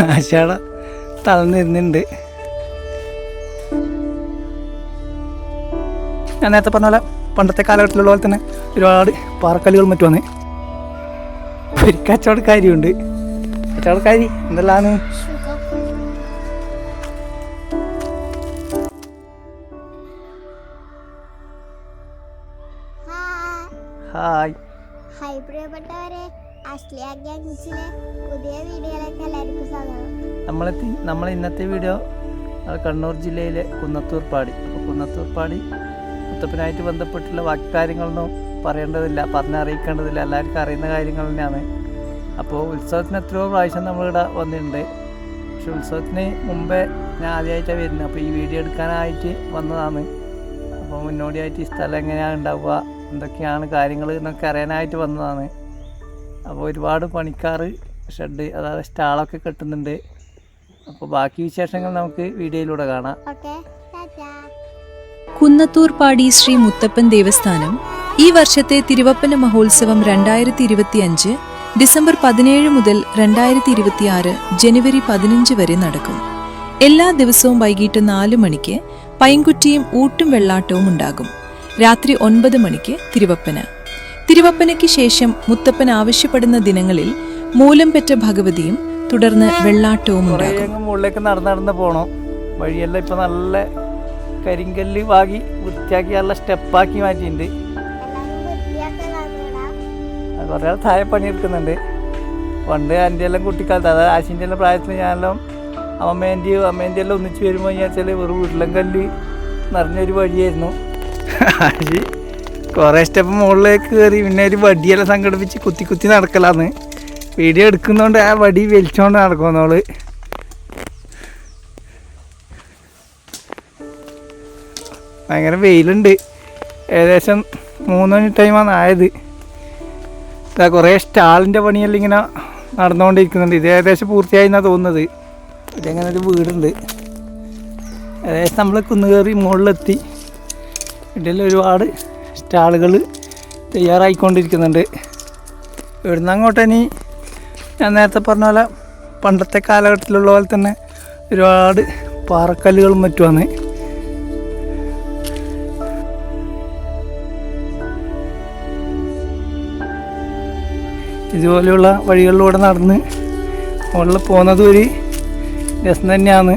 ആശാട തളർന്നിരുന്നുണ്ട്. ഞാൻ നേരത്തെ പറഞ്ഞ പോലെ പണ്ടത്തെ കാലഘട്ടത്തിലുള്ള പോലെ തന്നെ ഒരുപാട് പാറക്കല്ലുകൾ വന്ന് ഒരു കച്ചവടക്കാരിയുണ്ട്. കച്ചവടക്കാരി എന്തെല്ലാന്ന്? ഹായ്. ഹായ്. പ്രിയപ്പെട്ടവരെ പുതിയ വീഡിയോയിലേക്ക് എല്ലാവർക്കും സ്വാഗതം നമ്മളെത്തി നമ്മൾ ഇന്നത്തെ വീഡിയോ കണ്ണൂർ ജില്ലയിലെ കുന്നത്തൂർപ്പാടി. അപ്പോൾ കുന്നത്തൂർപ്പാടി മുത്തപ്പനായിട്ട് ബന്ധപ്പെട്ടുള്ള ബാക്കി കാര്യങ്ങളൊന്നും പറയേണ്ടതില്ല പറഞ്ഞറിയിക്കേണ്ടതില്ല. എല്ലാവർക്കും അറിയുന്ന കാര്യങ്ങൾ തന്നെയാണ്. അപ്പോൾ ഉത്സവത്തിന് എത്രയോ പ്രാവശ്യം നമ്മളിവിടെ വന്നിട്ടുണ്ട്. പക്ഷെ ഉത്സവത്തിന് മുമ്പേ ഞാൻ ആദ്യമായിട്ടാണ് വരുന്നത്. അപ്പോൾ ഈ വീഡിയോ എടുക്കാനായിട്ട് വന്നതാണ്. അപ്പോൾ മുന്നോടിയായിട്ട് ഈ സ്ഥലം എങ്ങനെയാണ് ഉണ്ടാവുക എന്തൊക്കെയാണ് കാര്യങ്ങൾ എന്നൊക്കെ അറിയാനായിട്ട് വന്നതാണ്. അപ്പോൾ ഒരുപാട് പണിക്കാർ ഷെഡ് അതായത് സ്റ്റാളൊക്കെ കെട്ടുന്നുണ്ട്. അപ്പോൾ ബാക്കി വിശേഷങ്ങൾ നമുക്ക് വീഡിയോയിലൂടെ കാണാം. കുന്നത്തൂർ ടാറ്റാ. കുന്നത്തൂർപ്പാടി ശ്രീ മുത്തപ്പൻ ദേവസ്ഥാനം ഈ വർഷത്തെ തിരുവപ്പന മഹോത്സവം രണ്ടായിരത്തി ഇരുപത്തി അഞ്ച് ഡിസംബർ പതിനേഴ് മുതൽ രണ്ടായിരത്തി ഇരുപത്തിയാറ് ജനുവരി പതിനഞ്ച് വരെ നടക്കും. എല്ലാ ദിവസവും വൈകിട്ട് നാല് മണിക്ക് പൈങ്കുറ്റിയും ഊട്ടും വെള്ളാട്ടവും ഉണ്ടാകും. രാത്രി ഒൻപത് മണിക്ക് തിരുവപ്പന. തിരുവപ്പനയ്ക്ക് ശേഷം മുത്തപ്പൻ ആവശ്യപ്പെടുന്ന ദിനങ്ങളിൽ മൂലം പെറ്റ ഭഗവതിയും തുടർന്ന് വെള്ളാട്ടവും മുകളിലേക്ക് നടന്ന് നടന്ന് പോകണം വഴിയെല്ലാം ഇപ്പം നല്ല കരിങ്കല്ല് വാങ്ങി വൃത്തിയാക്കി നല്ല സ്റ്റെപ്പാക്കി മാറ്റിയിട്ടുണ്ട്. കുറേ ആൾ താഴെ പണിയെടുക്കുന്നുണ്ട് പണ്ട് എന്റെ എല്ലാം കുട്ടിക്കാലത്ത് അതായത് ആശിന്റെ എല്ലാം പ്രായത്തിൽ ഞാനെല്ലാം അമ്മേന്റെയും അമ്മേന്റെ എല്ലാം ഒന്നിച്ച് വരുമ്പോൾ വിചാരിച്ചാൽ വെറും വീട്ടിലും കല്ല് നിറഞ്ഞൊരു വഴിയായിരുന്നു. ആശി. കുറേ സ്റ്റെപ്പ് മുകളിലേക്ക് കയറി പിന്നെ ഒരു വടിയെല്ലാം സംഘടിപ്പിച്ച് കുത്തി കുത്തി നടക്കലാന്ന്. വീഡിയോ എടുക്കുന്നതുകൊണ്ട് ആ വടി വലിച്ചോണ്ട് നടക്കുന്നോൾ ഭയങ്കര വെയിലുണ്ട്. ഏകദേശം മൂന്ന് മണി ടൈമാണ് ആയത്. ഇതാ കുറേ സ്റ്റാളിന്റെ പണിയെല്ലാം ഇങ്ങനെ നടന്നുകൊണ്ടിരിക്കുന്നുണ്ട് ഇത് ഏകദേശം പൂർത്തിയായി എന്നാണ് തോന്നുന്നത്. ഇതെങ്ങനെ ഒരു വീടുണ്ട്. ഏകദേശം നമ്മൾ കുന്നുകയറി മുകളിലെത്തി. ഇതിൽ ഒരുപാട് സ്റ്റാളുകൾ തയ്യാറായിക്കൊണ്ടിരിക്കുന്നുണ്ട്. ഇവിടുന്ന് അങ്ങോട്ട് ഇനി ഞാൻ നേരത്തെ പറഞ്ഞ പോലെ പണ്ടത്തെ കാലഘട്ടത്തിലുള്ള പോലെ തന്നെ ഒരുപാട് പാറക്കല്ലുകളും മറ്റുമാണ്. ഇതുപോലെയുള്ള വഴികളിലൂടെ നടന്ന് മുകളിൽ പോകുന്നത് ഒരു രസം തന്നെയാണ്.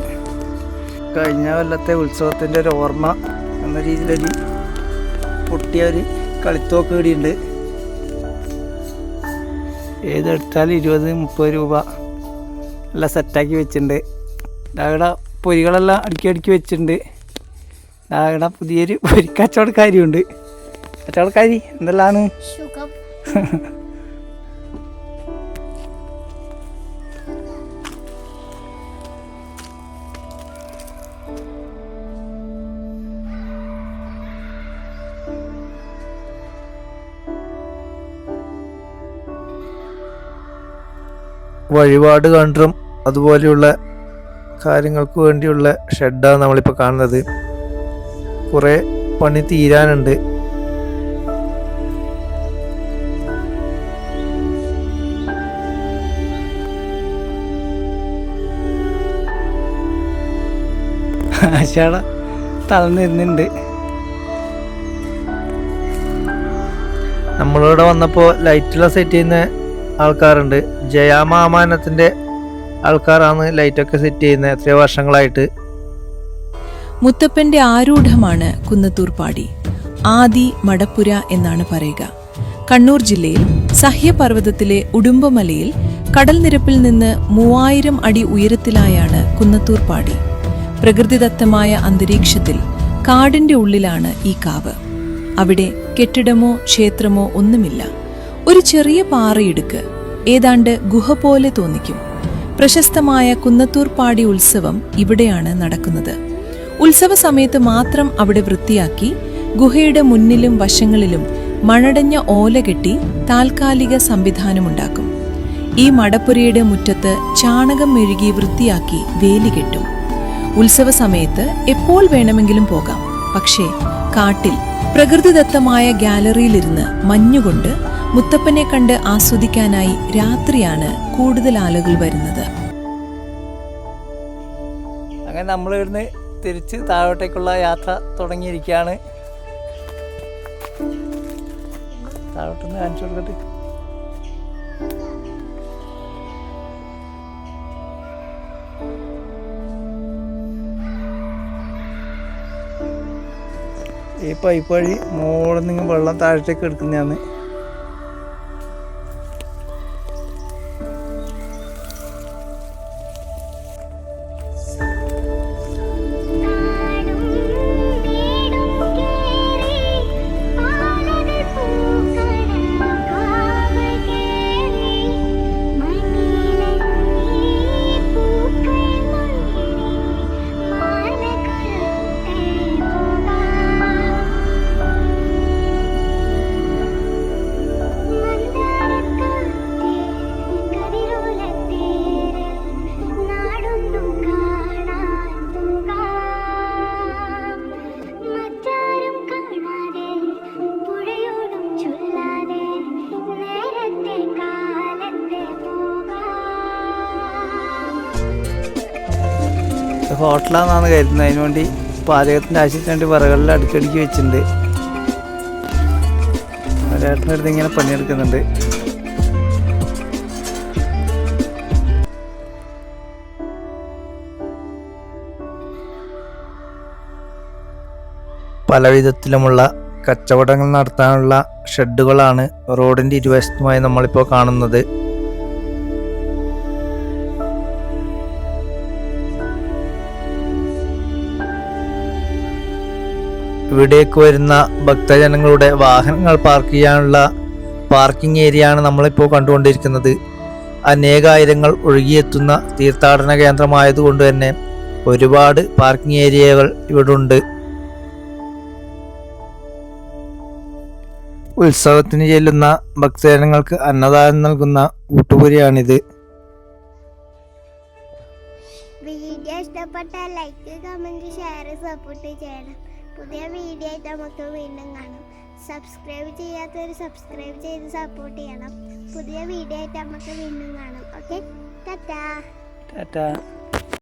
കഴിഞ്ഞ കൊല്ലത്തെ ഉത്സവത്തിന്റെ ഒരു ഓർമ്മ എന്ന രീതിയിലൊരു പൊട്ടിയ ഒരു കളിത്തോക്ക് കൂടിയുണ്ട് ഏതെടുത്താലും ഇരുപത് മുപ്പത് രൂപ എല്ലാം സെറ്റാക്കി വെച്ചിട്ടുണ്ട്. ഡാഗട പൊരികളെല്ലാം അടുക്കി അടുക്കി വെച്ചിട്ടുണ്ട്. ഡാഗട പുതിയൊരു പൊരി കച്ചവടക്കാരിയുണ്ട് കച്ചവടക്കാരി എന്തെല്ലാമാണ് വഴിപാട് കണ്ടും അതുപോലെയുള്ള കാര്യങ്ങൾക്ക് വേണ്ടിയുള്ള ഷെഡാണ് നമ്മളിപ്പോൾ കാണുന്നത്. കുറേ പണി തീരാനുണ്ട്. ആശാട തളർന്നിരുന്നുണ്ട് നമ്മളിവിടെ വന്നപ്പോൾ ലൈറ്റെല്ലാം സെറ്റ് ചെയ്യുന്ന ആൾക്കാരുണ്ട്. ജയാമാമാനത്തിന്റെ ആൾക്കാരാണ് ലൈറ്റൊക്കെ സെറ്റ് ചെയ്യുന്നത് എത്രയോ വർഷങ്ങളായിട്ട്. മുത്തപ്പന്റെ ആരൂഢമാണ് കുന്നത്തൂർപ്പാടി ആദി മടപ്പുര എന്നാണ് പറയുക. കണ്ണൂർ ജില്ലയിൽ സഹ്യപർവതത്തിലെ ഉടുമ്പമലയിൽ കടൽ നിരപ്പിൽ നിന്ന് മൂവായിരം അടി ഉയരത്തിലായാണ് കുന്നത്തൂർപ്പാടി പ്രകൃതിദത്തമായ അന്തരീക്ഷത്തിൽ കാടിന്റെ ഉള്ളിലാണ് ഈ കാവ്. അവിടെ കെട്ടിടമോ ക്ഷേത്രമോ ഒന്നുമില്ല. ഒരു ചെറിയ പാറയിടുക്ക് ഏതാണ്ട് ഗുഹ പോലെ തോന്നിക്കും. പ്രശസ്തമായ കുന്നത്തൂർപ്പാടി ഉത്സവം ഇവിടെയാണ് നടക്കുന്നത്. ഉത്സവ സമയത്ത് മാത്രം അവിടെ വൃത്തിയാക്കി ഗുഹയുടെ മുന്നിലും വശങ്ങളിലും മണടഞ്ഞ ഓല കെട്ടി താൽക്കാലിക സംവിധാനമുണ്ടാക്കും ഈ മടപ്പുരയുടെ മുറ്റത്ത് ചാണകം മെഴുകി വൃത്തിയാക്കി വേലി കെട്ടും. ഉത്സവ സമയത്ത് എപ്പോൾ വേണമെങ്കിലും പോകാം. പക്ഷേ കാട്ടിൽ പ്രകൃതിദത്തമായ ഗാലറിയിലിരുന്ന് മഞ്ഞുകൊണ്ട് മുത്തപ്പനെ കണ്ട് ആസ്വദിക്കാനായി രാത്രിയാണ് കൂടുതൽ ആളുകൾ വരുന്നത്. അങ്ങനെ നമ്മൾ ഇവിടുന്ന് തിരിച്ച് താഴോട്ടേക്കുള്ള യാത്ര തുടങ്ങിയിരിക്കുകയാണ്. ഈ പൈപ്പ് വഴി മുകളിൽ നിന്ന് വെള്ളം താഴത്തേക്ക് എടുക്കുന്നതാണ്. ഹോട്ടലാണെന്നാണ് കരുതുന്നത്. അതിന് വേണ്ടി പാചകത്തിന്റെ ആവശ്യത്തിന് വേണ്ടി വിറകളിൽ അടുക്കടുക്കി വെച്ചിട്ടുണ്ട്. ഒരേട്ടന്റെ അടുത്ത് ഇങ്ങനെ പണിയെടുക്കുന്നുണ്ട്. പല വിധത്തിലുമുള്ള കച്ചവടങ്ങൾ നടത്താനുള്ള ഷെഡുകളാണ് റോഡിന്റെ ഇരുവശത്തുമായി നമ്മളിപ്പോൾ കാണുന്നത്. ഇവിടേക്ക് വരുന്ന ഭക്തജനങ്ങളുടെ വാഹനങ്ങൾ പാർക്ക് ചെയ്യാനുള്ള പാർക്കിംഗ് ഏരിയയാണ് നമ്മളിപ്പോൾ കണ്ടുകൊണ്ടിരിക്കുന്നത്. അനേകായിരങ്ങൾ ഒഴുകിയെത്തുന്ന തീർത്ഥാടന കേന്ദ്രമായതുകൊണ്ട് തന്നെ ഒരുപാട് പാർക്കിംഗ് ഏരിയകൾ ഇവിടെ ഉണ്ട് ഉത്സവത്തിന് ചെല്ലുന്ന ഭക്തജനങ്ങൾക്ക് അന്നദാനം നൽകുന്ന ഊട്ടുപുരിയാണിത് video like comment share support ചെയ്യണം. പുതിയ വീഡിയോ ആയിട്ട് നമുക്ക് വീണ്ടും കാണാം. സബ്സ്ക്രൈബ് ചെയ്യാത്തവർ സബ്സ്ക്രൈബ് ചെയ്ത് സപ്പോർട്ട് ചെയ്യണം. പുതിയ വീഡിയോ ആയിട്ട് നമുക്ക് വീണ്ടും കാണാം. ഓക്കെ ടാറ്റാ ടാറ്റാ